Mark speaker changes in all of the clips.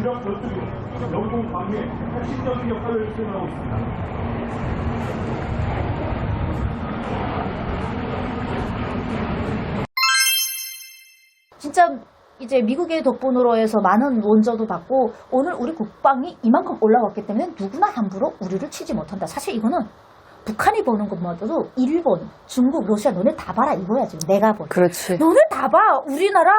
Speaker 1: 이런 것들이 영공 방위에 핵심적인 역할을 수행하고 있습니다.
Speaker 2: 진짜 이제 미국의 덕분으로 해서 많은 원저도 받고 오늘 우리 국방이 이만큼 올라왔기 때문에 누구나 함부로 우리를 치지 못한다. 사실 이거는 북한이 보는 것마저도 일본, 중국, 러시아 너네 다 봐라 이거야 지금 내가 본.
Speaker 3: 그렇지.
Speaker 2: 너네 다 봐. 우리나라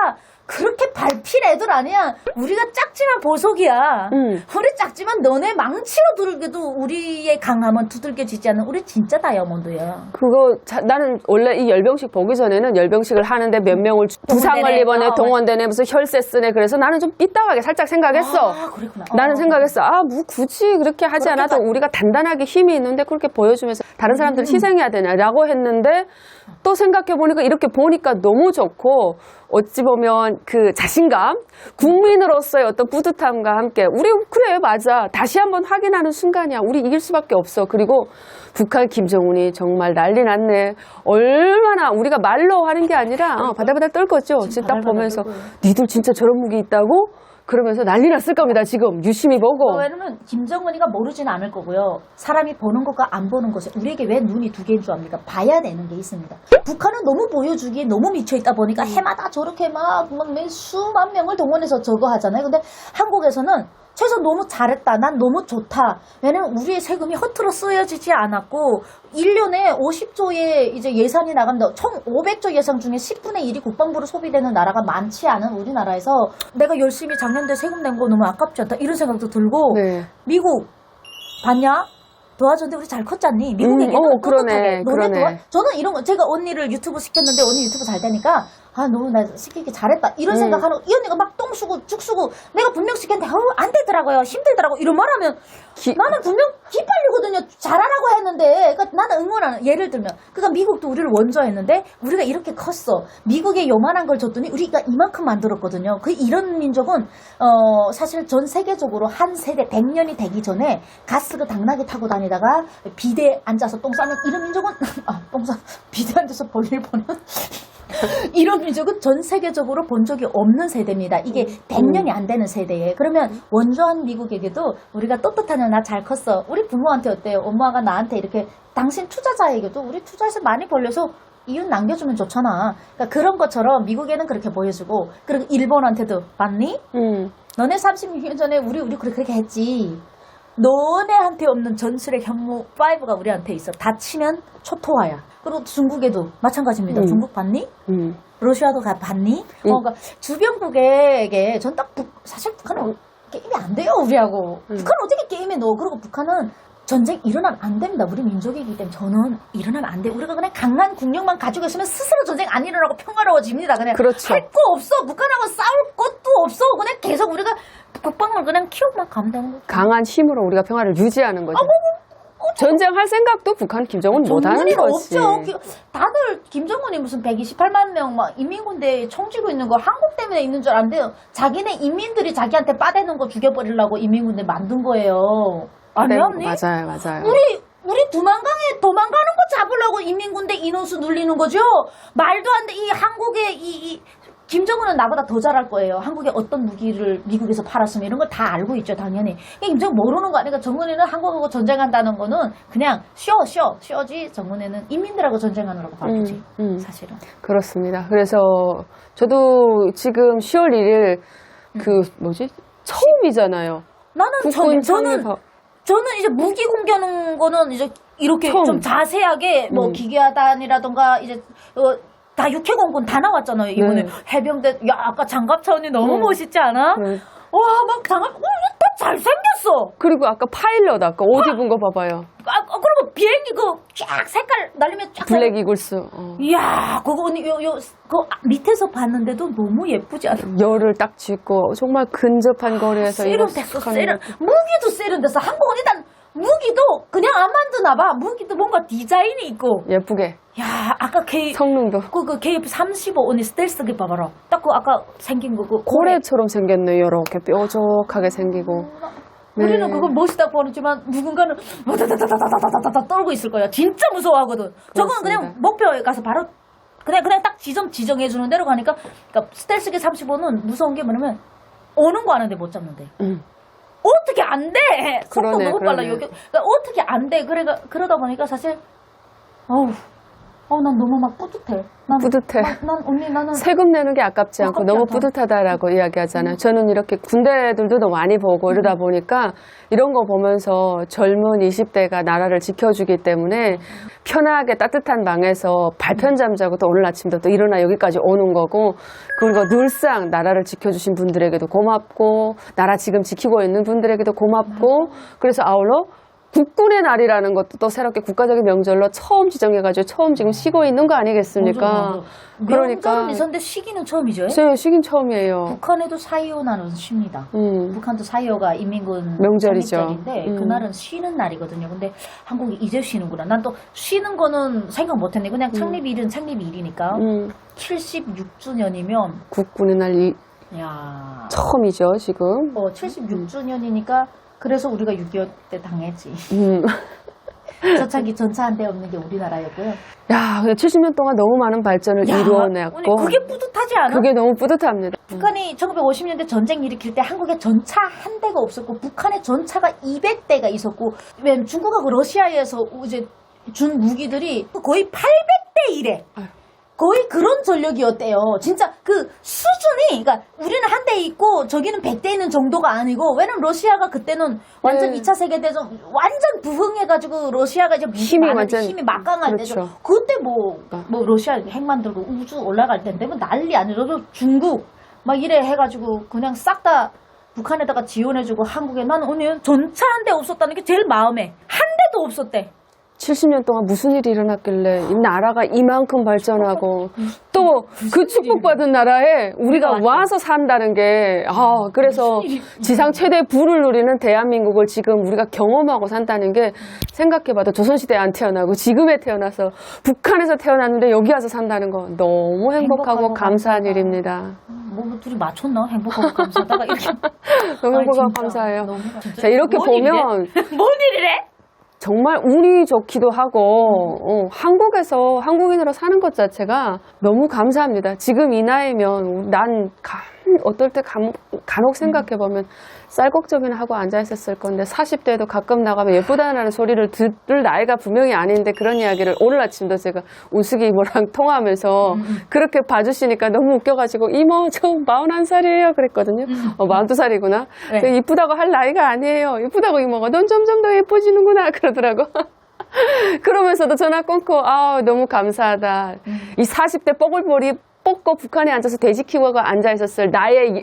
Speaker 2: 그렇게 밟힐 애들 아니야. 우리가 작지만 보석이야.
Speaker 3: 음.
Speaker 2: 우리 작지만 너네 망치로 두들겨도 우리의 강함은 두들겨지지 않는 우리 진짜 다이아몬드야.
Speaker 3: 그거 자- 나는 원래 이 열병식 보기 전에는 열병식을 하는데 몇 명을 주- 부상을
Speaker 2: 동원되네.
Speaker 3: 입었네,
Speaker 2: 아,
Speaker 3: 동원되네, 무슨 혈세 쓰네. 그래서 나는 좀 삐딱하게 살짝 생각했어.
Speaker 2: 아, 그랬구나.
Speaker 3: 나는
Speaker 2: 어.
Speaker 3: 생각했어. 아, 뭐 굳이 그렇게 하지 않아도
Speaker 2: 다-
Speaker 3: 우리가 단단하게 힘이 있는데 그렇게 보여주면서 다른 사람들을
Speaker 2: 음.
Speaker 3: 희생해야 되냐라고 했는데 또 생각해 보니까 이렇게 보니까 너무 좋고 어찌 보면 그 자신감, 국민으로서의 어떤 뿌듯함과 함께 우리 그래 맞아 다시 한번 확인하는 순간이야. 우리 이길 수밖에 없어. 그리고 북한 김정은이 정말 난리 났네. 얼마나 우리가 말로 하는 게 아니라 어, 바다바다 떨 거죠. 지금 딱 보면서. 니들 진짜 저런 무기 있다고? 그러면서 난리 났을 겁니다. 지금 유심히 보고.
Speaker 2: 어, 왜냐면 김정은이가 모르지는 않을 거고요. 사람이 보는 것과 안 보는 것이 우리에게 왜 눈이 두 개인 줄 압니까? 봐야 되는 게 있습니다. 북한은 너무 보여주기에 너무 미쳐 있다 보니까 해마다 저렇게 막, 막 매- 수만 명을 동원해서 저거 하잖아요. 근데 한국에서는 최소 너무 잘했다. 난 너무 좋다. 왜냐면 우리의 세금이 허투루 쓰여지지 않았고 1년에 50조의 이제 예산이 나갑니다. 총 500조 예산 중에 10분의 1이 국방부로 소비되는 나라가 많지 않은 우리나라에서 내가 열심히 작년도에 세금 낸 거 너무 아깝지 않다. 이런 생각도 들고
Speaker 3: 네.
Speaker 2: 미국 봤냐? 도와줬는데 우리 잘 컸잖니? 미국에게
Speaker 3: 음, 어, 그러네, 그러네.
Speaker 2: 도와 저는 이런 거 제가 언니를 유튜브 시켰는데 언니 유튜브 잘 되니까 아 너무 나 시키기 잘했다. 이런
Speaker 3: 음.
Speaker 2: 생각하는 거. 이 언니가 막 똥 쓰고 죽 쓰고 내가 분명 시켰는데 아우 안 되더라고요. 힘들더라고. 이런 말하면
Speaker 3: 기-
Speaker 2: 나는 분명 기빨리거든요. 잘하라고 했는데. 그러니까 나는 응원하는 예를 들면. 그러니까 미국도 우리를 원조했는데 우리가 이렇게 컸어. 미국에 요만한 걸 줬더니 우리가 이만큼 만들었거든요. 그 이런 민족은 어 사실 전 세계적으로 한 세대 100년이 되기 전에 가스를 당나귀 타고 다니다가 비대 앉아서 똥 싸는 이런 민족은 아 똥 싸 비대 앉아서 볼일 보는 이런 민족은 전 세계적으로 본 적이 없는 세대입니다. 이게 100년이 안 되는 세대에. 그러면 원조한 미국에게도 우리가 떳떳하냐 나 잘 컸어. 우리 부모한테 어때요? 엄마가 나한테 이렇게 당신 투자자에게도 우리 투자해서 많이 벌려서 이윤 남겨주면 좋잖아. 그러니까 그런 것처럼 미국에는 그렇게 보여주고 그리고 일본한테도 맞니?
Speaker 3: 음.
Speaker 2: 너네 36년 전에 우리 우리 그렇게 했지. 너네한테 없는 전술의 현무 5가 우리한테 있어. 다치면 초토화야. 그리고 중국에도 마찬가지입니다.
Speaker 3: 음.
Speaker 2: 중국 봤니?
Speaker 3: 음.
Speaker 2: 러시아도 가 봤니?
Speaker 3: 음.
Speaker 2: 어, 그러니까 주변국에게 전딱 사실 북한은 게임이 안 돼요 우리하고.
Speaker 3: 음.
Speaker 2: 북한 어떻게 게임에 넣어? 그리고 북한은 전쟁 일어나면 안 됩니다. 우리 민족이기 때문에 저는 일어나면 안 돼. 우리가 그냥 강한 국력만 가지고 있으면 스스로 전쟁 안 일어나고 평화로워집니다. 그냥
Speaker 3: 그렇죠.
Speaker 2: 할거 없어. 북한하고 싸울 것도 없어. 그냥 계속 우리가 국방을 그냥 키워만 가면 되는 거죠.
Speaker 3: 강한 힘으로 우리가 평화를 유지하는 거죠. 전쟁할 생각도 북한 김정은 못 하는
Speaker 2: 전문의가
Speaker 3: 거지.
Speaker 2: 없죠. 기- 다들 김정은이 무슨 128만 명 막 인민군대에 총쥐고 있는 거 한국 때문에 있는 줄 알았는데 자기네 인민들이 자기한테 빠대는 거 죽여버리려고 인민군대 만든 거예요. 아니
Speaker 3: 네? 맞아요, 맞아요.
Speaker 2: 우리 우리 두만강에 도망가는 거 잡으려고 인민군대 인원수 늘리는 거죠. 말도 안 돼. 이 한국의 이, 이 김정은은 나보다 더 잘할 거예요. 한국에 어떤 무기를 미국에서 팔았으면 이런 걸 다 알고 있죠, 당연히. 김정은 모르는 거 아니까 정은이는 한국하고 전쟁한다는 거는 그냥 쉬어, 쉬어, 쉬어지. 정은이는 인민들하고 전쟁하느라고 바쁘지.
Speaker 3: 음, 음.
Speaker 2: 사실은.
Speaker 3: 그렇습니다. 그래서 저도 지금 10월 1일 그 뭐지? 처음이잖아요.
Speaker 2: 나는 전, 저는 저는 이제 무기 공개하는 거는 이제 이렇게
Speaker 3: 처음.
Speaker 2: 좀 자세하게 뭐
Speaker 3: 음.
Speaker 2: 기계하단이라던가 이제 어, 다 육해공군 다 나왔잖아요 이번에
Speaker 3: 네.
Speaker 2: 해병대 야 아까 장갑 차원이 너무
Speaker 3: 음.
Speaker 2: 멋있지 않아?
Speaker 3: 네.
Speaker 2: 와막 장갑 어, 다 잘생겼어.
Speaker 3: 그리고 아까 파일럿 아까 옷 입은 거 봐봐요.
Speaker 2: 아 어, 그리고 비행기 그 쫙 색깔 날리면 쫙
Speaker 3: 블랙 이글스. 어.
Speaker 2: 이야 그거 언니 요요그 밑에서 봤는데도 너무 예쁘지 않아?
Speaker 3: 열을 딱 쥐고 정말 근접한 거리에서
Speaker 2: 세련됐어 세련. 무기도 세련됐어 한국은 일단 무기도 그냥 안 만드나 봐 무기도 뭔가 디자인이 있고
Speaker 3: 예쁘게
Speaker 2: 야 아까 K
Speaker 3: 성능도
Speaker 2: 그, 그 KF35 언니 스텔스기 봐봐라 딱 그 아까 생긴 거 그
Speaker 3: 고래처럼 생겼네. 이렇게 뾰족하게 생기고.
Speaker 2: 우리는
Speaker 3: 네.
Speaker 2: 그걸 멋있다고 보지만 누군가는 와다다다다다다다다다 떨고 있을 거야 진짜 무서워하거든 그냥
Speaker 3: 그렇습니다.
Speaker 2: 목표에 가서 바로 그냥 그냥 딱 지정 지정해 주는 대로 가니까 그러니까 스텔스기 35는 무서운 게 뭐냐면 오는 거 아는데 못 잡는데.
Speaker 3: 음.
Speaker 2: 어떻게 안 돼? 속도
Speaker 3: 그러네,
Speaker 2: 너무 빨라.
Speaker 3: 그러네.
Speaker 2: 여기 그러니까 어떻게 안 돼? 그래가 그러다 보니까 사실 어우, 어, 난 너무 막 뿌듯해. 난,
Speaker 3: 뿌듯해.
Speaker 2: 난, 난 언니 나는
Speaker 3: 세금 내는 게 아깝지 않고
Speaker 2: 아깝지
Speaker 3: 너무. 뿌듯하다라고 이야기하잖아요. 저는 이렇게 군대들도 너무 많이 보고 이러다 보니까 이런 거 보면서 젊은 20대가 나라를 지켜주기 때문에 편하게 따뜻한 방에서 발편 잠자고 또 오늘 아침도 또 일어나 여기까지 오는 거고 그리고 늘상 나라를 지켜주신 분들에게도 고맙고 나라 지금 지키고 있는 분들에게도 고맙고 그래서 아울러 국군의 날이라는 것도 또 새롭게 국가적인 명절로 처음 지정해가지고 처음 지금 쉬고 있는 거 아니겠습니까?
Speaker 2: 맞아, 맞아.
Speaker 3: 그러니까
Speaker 2: 있었는데 시기는 처음이죠.
Speaker 3: 저 쉬긴 처음이에요.
Speaker 2: 북한에도 4.25 날은 쉽니다.
Speaker 3: 음.
Speaker 2: 북한도 4.25가 인민군
Speaker 3: 명절이죠. 음.
Speaker 2: 그날은 쉬는 날이거든요. 근데 한국이 이제 쉬는구나. 난 또 쉬는 거는 생각 못했네. 그냥 창립일은 창립일이니까.
Speaker 3: 음.
Speaker 2: 76주년이면
Speaker 3: 국군의 날 이,
Speaker 2: 야,
Speaker 3: 처음이죠 지금.
Speaker 2: 어 76주년이니까 그래서 우리가 6.25 때 당했지.
Speaker 3: 음.
Speaker 2: 저차기 전차 한 대 없는 게 우리나라였고요.
Speaker 3: 야, 70년 동안 너무 많은 발전을
Speaker 2: 야,
Speaker 3: 이루어냈고
Speaker 2: 그게 뿌듯하지 않아?
Speaker 3: 그게 너무 뿌듯합니다.
Speaker 2: 북한이 1950년대 전쟁 일으킬 때 한국에 전차 한 대가 없었고 북한에 전차가 200대가 있었고 왜냐면 중국하고 러시아에서 이제 준 무기들이 거의 800대 1에
Speaker 3: 아유.
Speaker 2: 거의 그런 전력이었대요. 진짜 그 수준이 그러니까 우리는 한 대 있고 저기는 100대 있는 정도가 아니고 왜냐면 러시아가 그때는 완전
Speaker 3: 네.
Speaker 2: 2차 세계 대전 완전 부흥해가지고 러시아가 이제
Speaker 3: 힘이
Speaker 2: 많은데
Speaker 3: 완전-
Speaker 2: 힘이 때죠.
Speaker 3: 그렇죠.
Speaker 2: 그때 뭐,
Speaker 3: 아.
Speaker 2: 뭐 러시아 핵 만들고 우주 올라갈 텐데 뭐 난리 아니라도 중국 막 이래 해가지고 그냥 싹 다 북한에다가 지원해주고 한국에 난 오늘 전차 한 대 없었다는 게 제일 마음에 한 대도 없었대.
Speaker 3: 70년 동안 무슨 일이 일어났길래 이 나라가 이만큼 발전하고 또 그 축복받은 나라에 우리가. 와서 산다는 게 아, 그래서 지상 최대 부를 누리는 대한민국을 지금 우리가 경험하고 산다는 게 생각해봐도 조선시대에 안 태어나고 지금에 태어나서 북한에서 태어났는데 여기 와서 산다는 거 너무 행복하고
Speaker 2: 행복하고
Speaker 3: 감사한
Speaker 2: 감사하다.
Speaker 3: 일입니다.
Speaker 2: 뭐 둘이 맞췄나 행복하고 감사하다가 이렇게
Speaker 3: 너무 행복하고
Speaker 2: 진짜.
Speaker 3: 감사해요.
Speaker 2: 너무
Speaker 3: 자, 이렇게
Speaker 2: 뭔 일이래?
Speaker 3: 보면
Speaker 2: 뭔 일이래?
Speaker 3: 정말 운이 좋기도 하고 어, 한국에서 한국인으로 사는 것 자체가 너무 감사합니다. 지금 이 나이면 난 감, 어떨 때 감, 간혹 생각해 보면 쌀걱정이나 하고 앉아 있었을 건데 40대에도 가끔 나가면 예쁘다는 소리를 들을 나이가 분명히 아닌데 그런 이야기를 오늘 아침도 제가 우스기 이모랑 통화하면서 그렇게 봐주시니까 너무 웃겨가지고 이모 저 41살이에요 그랬거든요. 어, 42살이구나.
Speaker 2: 네.
Speaker 3: 이쁘다고 할 나이가 아니에요. 이쁘다고 이모가 넌 점점 더 예뻐지는구나 그러더라고. 그러면서도 전화 끊고 아 너무 감사하다. 이 40대 뽀글머리 뽑고 북한에 앉아서 돼지 키워가 앉아 있었을 나의 이-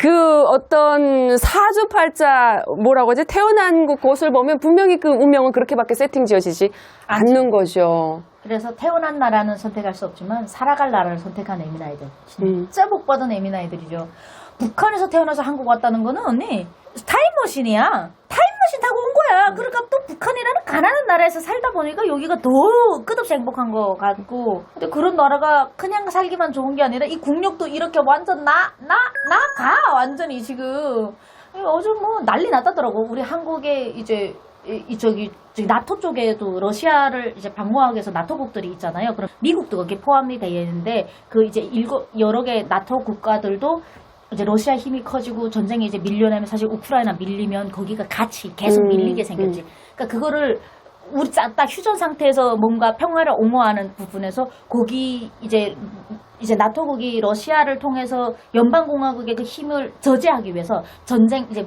Speaker 3: 그 어떤 사주팔자 뭐라고 하지 태어난 그 곳을 보면 분명히 그 운명은 그렇게밖에 세팅 지어지지 않는 거죠.
Speaker 2: 그래서 태어난 나라는 선택할 수 없지만 살아갈 나라를 선택한 에미나이들 진짜 복 받은 에미나이들이죠. 북한에서 태어나서 한국 왔다는 거는 언니 타임머신이야. 타임 머신 타고 온 거야. 그러니까 또 북한이라는 가난한 나라에서 살다 보니까 여기가 더 끝없이 행복한 것 같고 근데 그런 나라가 그냥 살기만 좋은 게 아니라 이 국력도 이렇게 완전 나 나 나가 완전히 지금 어제 뭐 난리 났다더라고 우리 한국에 이제 이, 이 저기 저기 나토 쪽에도 러시아를 이제 방어하기 위해서 나토국들이 있잖아요. 그럼 미국도 거기에 포함이 되어 있는데 그 이제 일곱 여러 개 나토 국가들도 이제 러시아 힘이 커지고 전쟁에 이제 밀려나면 사실 우크라이나 밀리면 거기가 같이 계속
Speaker 3: 음,
Speaker 2: 밀리게 생겼지. 그러니까 그거를 우리 딱 휴전 상태에서 뭔가 평화를 옹호하는 부분에서 거기 이제 이제 나토국이 러시아를 통해서 연방공화국의 그 힘을 저지하기 위해서 전쟁 이제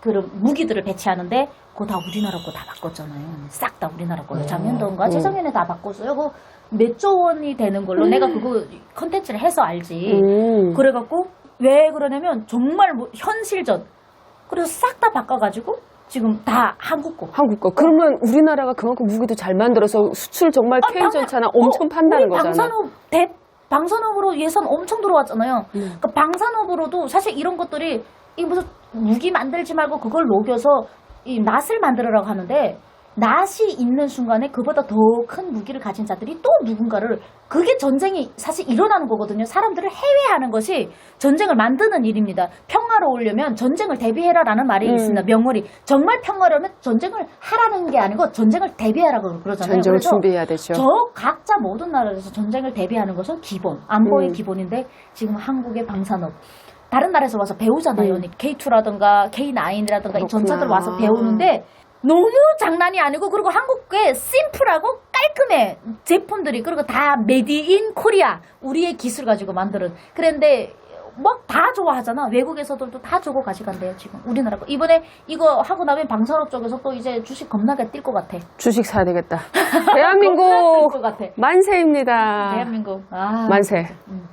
Speaker 2: 그런 무기들을 배치하는데 그거 다 우리나라 거 다 바꿨잖아요. 싹 다 우리나라 걸로 작년도인가
Speaker 3: 음.
Speaker 2: 재작년에 다 바꿨어요. 그거 몇조 원이 되는 걸로 내가 그거 컨텐츠를 해서 알지.
Speaker 3: 음.
Speaker 2: 그래갖고 왜 그러냐면 정말 뭐 현실전 그래서 싹 다 바꿔가지고 지금 다 한국 거.
Speaker 3: 한국 거. 그러면 우리나라가 그만큼 무기도 잘 만들어서 수출 정말
Speaker 2: 아,
Speaker 3: K 전차나 엄청
Speaker 2: 어,
Speaker 3: 판다는 거잖아.
Speaker 2: 방산업 대 방산업으로 예산 엄청 들어왔잖아요.
Speaker 3: 음.
Speaker 2: 그 방산업으로도 사실 이런 것들이 이 무슨 무기 만들지 말고 그걸 녹여서 이 낫을 만들어라고 하는데 낫이 있는 순간에 그보다 더 큰 무기를 가진 자들이 또 누군가를 그게 전쟁이 사실 일어나는 거거든요. 사람들을 해외하는 것이 전쟁을 만드는 일입니다. 평화로우려면 전쟁을 대비해라라는 말이
Speaker 3: 음.
Speaker 2: 있습니다. 명월이 정말 평화로우면 전쟁을 하라는 게 아니고 전쟁을 대비하라고 그러잖아요.
Speaker 3: 전쟁을
Speaker 2: 그래서
Speaker 3: 준비해야 되죠.
Speaker 2: 저 각자 모든 나라에서 전쟁을 대비하는 것은 기본, 안보의
Speaker 3: 음.
Speaker 2: 기본인데 지금 한국의 방산업 다른 나라에서 와서 배우잖아요.
Speaker 3: 음.
Speaker 2: K2라든가 K9이라든가 이. 전차들 와서 배우는데 너무 장난이 아니고 그리고 한국의 심플하고 깔끔해 제품들이 그리고 다 메디인 코리아 우리의 기술 가지고 만드는 그런데 막 다 좋아하잖아 외국에서들도 다 저거 가져간대요 지금 우리나라 거 이번에 이거 하고 나면 방산업 쪽에서 또 이제 주식 겁나게 뛸 것 같아
Speaker 3: 주식 사야 되겠다. 대한민국
Speaker 2: 뛸것 같아
Speaker 3: 만세입니다.
Speaker 2: 대한민국 아
Speaker 3: 만세.
Speaker 2: 음.